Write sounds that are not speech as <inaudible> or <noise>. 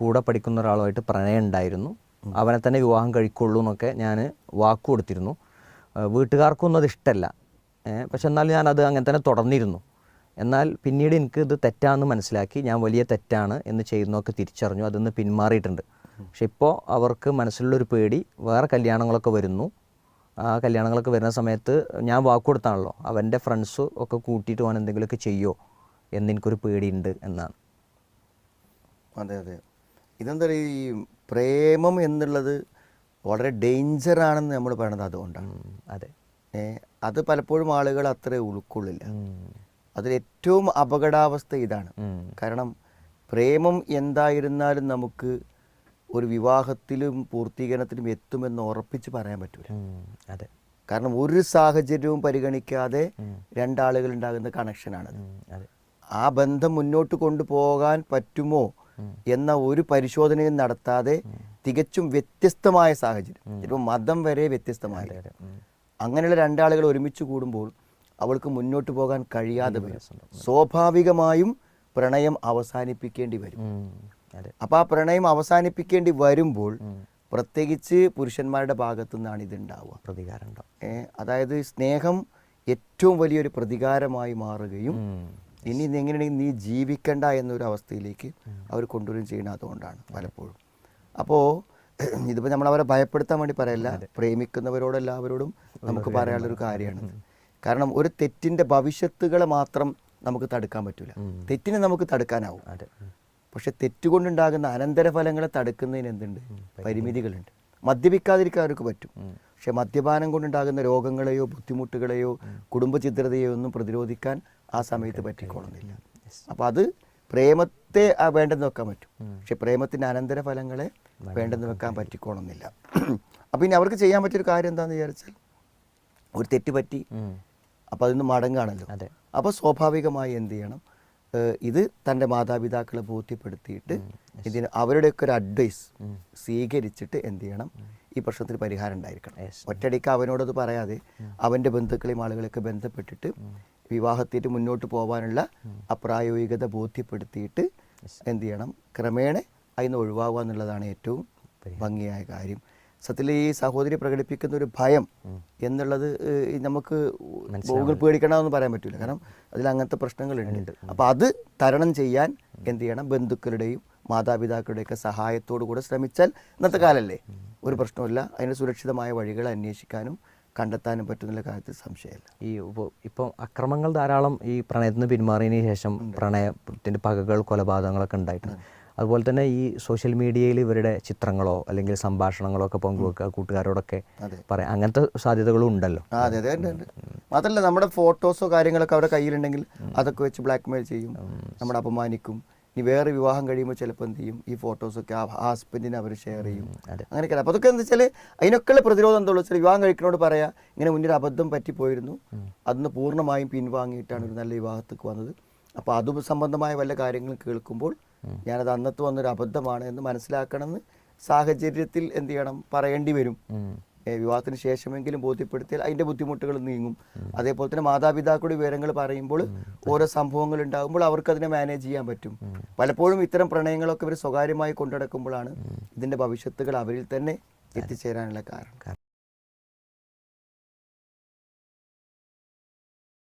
കൂടെ പഠിക്കുന്ന ഒരാളുമായിട്ട് പ്രണയം ഉണ്ടായിരുന്നു. അവനെ തന്നെ വിവാഹം കഴിക്കുള്ളൂ എന്നൊക്കെ ഞാൻ വാക്ക് കൊടുത്തിരുന്നു. വീട്ടുകാർക്കൊന്നും അത് ഇഷ്ടമല്ല പക്ഷെ എന്നാലും ഞാനത് അങ്ങനെ തന്നെ തുടർന്നിരുന്നു. എന്നാൽ പിന്നീട് എനിക്ക് ഇത് തെറ്റാണെന്ന് മനസ്സിലാക്കി ഞാൻ വലിയ തെറ്റാണ് എന്ന് ചെയ്യുന്നതൊക്കെ തിരിച്ചറിഞ്ഞു. അതിന്ന് പിന്മാറിയിട്ടുണ്ട്. പക്ഷെ ഇപ്പോൾ അവർക്ക് മനസ്സിലുള്ളൊരു പേടി വേറെ കല്യാണങ്ങളൊക്കെ വരുന്നു. ആ കല്യാണങ്ങളൊക്കെ വരുന്ന സമയത്ത് ഞാൻ വാക്ക് കൊടുത്താണല്ലോ അവന്റെ ഫ്രണ്ട്സ് ഒക്കെ കൂട്ടിയിട്ട് പോകാൻ എന്തെങ്കിലുമൊക്കെ ചെയ്യുമോ എന്നെനിക്കൊരു പേടിയുണ്ട് എന്നാണ്. അതെ അതെ. ഇതെന്താ പറയുക ഈ പ്രേമം എന്നുള്ളത് വളരെ ഡേഞ്ചർ ആണെന്ന് നമ്മൾ പറയണത് അതുകൊണ്ടാണ്. അതെ. ഏ, അത് പലപ്പോഴും ആളുകൾ അത്ര ഉൾക്കൊള്ളില്ല. അതിലേറ്റവും അതിൽ ഏറ്റവും അപകടാവസ്ഥ ഇതാണ്. കാരണം പ്രേമം എന്തായിരുന്നാലും നമുക്ക് ഒരു വിവാഹത്തിലും പൂർത്തീകരണത്തിലും എത്തുമെന്ന് ഉറപ്പിച്ച് പറയാൻ പറ്റൂല. അതെ. കാരണം ഒരു സാഹചര്യവും പരിഗണിക്കാതെ രണ്ടാളുകൾ ഉണ്ടാകുന്ന കണക്ഷനാണ് ആ ബന്ധം മുന്നോട്ട് കൊണ്ടുപോകാൻ പറ്റുമോ എന്ന ഒരു പരിശോധനയും നടത്താതെ തികച്ചും വ്യത്യസ്തമായ സാഹചര്യം. ഇപ്പോൾ മതം വരെ വ്യത്യസ്തമായ അങ്ങനെയുള്ള രണ്ടാളുകൾ ഒരുമിച്ച് കൂടുമ്പോൾ അവൾക്ക് മുന്നോട്ട് പോകാൻ കഴിയാതെ വരും. സ്വാഭാവികമായും പ്രണയം അവസാനിപ്പിക്കേണ്ടി വരും. അപ്പൊ ആ പ്രണയം അവസാനിപ്പിക്കേണ്ടി വരുമ്പോൾ പ്രത്യേകിച്ച് പുരുഷന്മാരുടെ ഭാഗത്തു നിന്നാണ് ഇത് ഉണ്ടാവുക പ്രതികാരം അതായത് സ്നേഹം ഏറ്റവും വലിയൊരു പ്രതികാരമായി മാറുകയും ഇനി എങ്ങനെയാണെങ്കിൽ നീ ജീവിക്കണ്ട എന്നൊരു അവസ്ഥയിലേക്ക് അവർ കൊണ്ടുവരും ചെയ്യണം അതുകൊണ്ടാണ് പലപ്പോഴും. അപ്പോൾ ഇതിപ്പോൾ നമ്മൾ അവരെ ഭയപ്പെടുത്താൻ വേണ്ടി പറയല്ല. പ്രേമിക്കുന്നവരോടെല്ലാവരോടും നമുക്ക് പറയാനുള്ള ഒരു കാര്യമാണ്. കാരണം ഒരു തെറ്റിന്റെ ഭവിഷ്യത്തുകളെ മാത്രം നമുക്ക് തടുക്കാൻ പറ്റില്ല തെറ്റിനെ നമുക്ക് തടുക്കാനാവും. പക്ഷെ തെറ്റുകൊണ്ടുണ്ടാകുന്ന അനന്തരഫലങ്ങളെ തടുക്കുന്നതിന് എന്തുണ്ട്? പരിമിതികളുണ്ട്. മദ്യപിക്കാതിരിക്കാൻ അവർക്ക് പറ്റും. പക്ഷെ മദ്യപാനം കൊണ്ടുണ്ടാകുന്ന രോഗങ്ങളെയോ ബുദ്ധിമുട്ടുകളെയോ കുടുംബചിദ്രതയോ ഒന്നും പ്രതിരോധിക്കാൻ ആ സമയത്ത് പറ്റിക്കോളുന്നില്ല. അപ്പോൾ അത് പ്രേമത്തെ വേണ്ടെന്ന് വെക്കാൻ പറ്റും. പക്ഷെ പ്രേമത്തിന്റെ അനന്തരഫലങ്ങളെ വേണ്ടെന്ന് വെക്കാൻ പറ്റിക്കോളുന്നില്ല. <clears throat> അപ്പം ഇനി അവർക്ക് ചെയ്യാൻ പറ്റിയൊരു കാര്യം എന്താണെന്ന് വിചാരിച്ചാൽ ഒരു തെറ്റ് പറ്റി അപ്പൊ അതിന് മടങ്ങാണല്ലോ. അപ്പൊ അപ്പോൾ സ്വാഭാവികമായി എന്ത് ചെയ്യണം? ഇത് തന്റെ മാതാപിതാക്കളെ ബോധ്യപ്പെടുത്തിയിട്ട് ഇതിന് അവരുടെയൊക്കെ ഒരു അഡ്വൈസ് സ്വീകരിച്ചിട്ട് എന്ത് ചെയ്യണം? ഈ പ്രശ്നത്തിന് പരിഹാരം ഉണ്ടായിരിക്കണം. ഒറ്റയടിക്ക് അവനോടത് പറയാതെ അവന്റെ ബന്ധുക്കളെയും ആളുകളെയൊക്കെ ബന്ധപ്പെട്ടിട്ട് വിവാഹത്തിട്ട് മുന്നോട്ട് പോകാനുള്ള അപ്രായോഗികത ബോധ്യപ്പെടുത്തിയിട്ട് എന്ത് ചെയ്യണം ക്രമേണ അതിന് ഒഴിവാകുക എന്നുള്ളതാണ് ഏറ്റവും ഭംഗിയായ കാര്യം. സത്യത്തിൽ ഈ സഹോദരി പ്രകടിപ്പിക്കുന്ന ഒരു ഭയം എന്നുള്ളത് നമുക്ക് ഗൂഗിൾ പേടിക്കണമെന്ന് പറയാൻ പറ്റില്ല കാരണം അതിൽ അങ്ങനത്തെ പ്രശ്നങ്ങളുണ്ട്. അപ്പോൾ അത് തരണം ചെയ്യാൻ എന്ത് ചെയ്യണം ബന്ധുക്കളുടെയും മാതാപിതാക്കളുടെയൊക്കെ സഹായത്തോടു കൂടെ ശ്രമിച്ചാൽ ഇന്നത്തെ കാലല്ലേ? ഒരു പ്രശ്നമില്ല അതിന് സുരക്ഷിതമായ വഴികൾ അന്വേഷിക്കാനും കണ്ടെത്താനും പറ്റുന്നുള്ള കാര്യത്തിൽ സംശയമില്ല. ഈ ഇപ്പോൾ ഇപ്പം അക്രമങ്ങൾ ധാരാളം ഈ പ്രണയത്തിന് പിന്മാറിയതിന് ശേഷം പ്രണയത്തിന്റെ പകകൾ കൊലപാതകങ്ങളൊക്കെ ഉണ്ടായിട്ടുണ്ട്. അതുപോലെ തന്നെ ഈ സോഷ്യൽ മീഡിയയിൽ ഇവരുടെ ചിത്രങ്ങളോ അല്ലെങ്കിൽ സംഭാഷണങ്ങളോ ഒക്കെ പങ്കുവെക്കുക കൂട്ടുകാരോടൊക്കെ. പറയാം. അങ്ങനത്തെ സാധ്യതകളും ഉണ്ടല്ലോ. അതെ അതെ മാത്രമല്ല നമ്മുടെ ഫോട്ടോസോ കാര്യങ്ങളൊക്കെ അവരുടെ കയ്യിലുണ്ടെങ്കിൽ അതൊക്കെ വെച്ച് ബ്ലാക്ക് മെയിൽ ചെയ്യും നമ്മളെ അപമാനിക്കും. ഇനി വേറെ വിവാഹം കഴിയുമ്പോൾ ചിലപ്പോൾ എന്ത് ചെയ്യും? ഈ ഫോട്ടോസൊക്കെ ആ ഹസ്ബൻഡിനെ അവർ ഷെയർ ചെയ്യും. അങ്ങനെയൊക്കെ അപ്പോൾ അതൊക്കെ എന്താ വെച്ചാൽ അതിനൊക്കെയുള്ള പ്രതിരോധം എന്താ വെച്ചാൽ വിവാഹം കഴിക്കുന്നോട് പറയാ ഇങ്ങനെ മുന്നിൽ അബദ്ധം പറ്റിപ്പോയിരുന്നു. അന്ന് പൂർണമായും പിൻവാങ്ങിയിട്ടാണ് ഒരു നല്ല വിവാഹത്തേക്ക് വന്നത്. അപ്പോൾ അത് സംബന്ധമായ വല്ല കാര്യങ്ങളും കേൾക്കുമ്പോൾ ഞാനത് അന്നത്തെ വന്നൊരു അബദ്ധമാണ് എന്ന് മനസ്സിലാക്കണമെന്ന് സാഹചര്യത്തിൽ എന്ത് ചെയ്യണം? പറയേണ്ടി വരും. വിവാഹത്തിന് ശേഷമെങ്കിലും ബോധ്യപ്പെടുത്തിയാൽ അതിന്റെ ബുദ്ധിമുട്ടുകൾ നീങ്ങും. അതേപോലെ തന്നെ മാതാപിതാക്കളുടെ വിവരങ്ങൾ പറയുമ്പോൾ ഓരോ സംഭവങ്ങൾ ഉണ്ടാകുമ്പോൾ അവർക്ക് അതിനെ മാനേജ് ചെയ്യാൻ പറ്റും. പലപ്പോഴും ഇത്തരം പ്രണയങ്ങളൊക്കെ ഇവർ സ്വകാര്യമായി കൊണ്ടുനടക്കുമ്പോഴാണ് ഇതിന്റെ ഭവിഷ്യത്തുകൾ അവരിൽ തന്നെ എത്തിച്ചേരാനുള്ള കാരണം.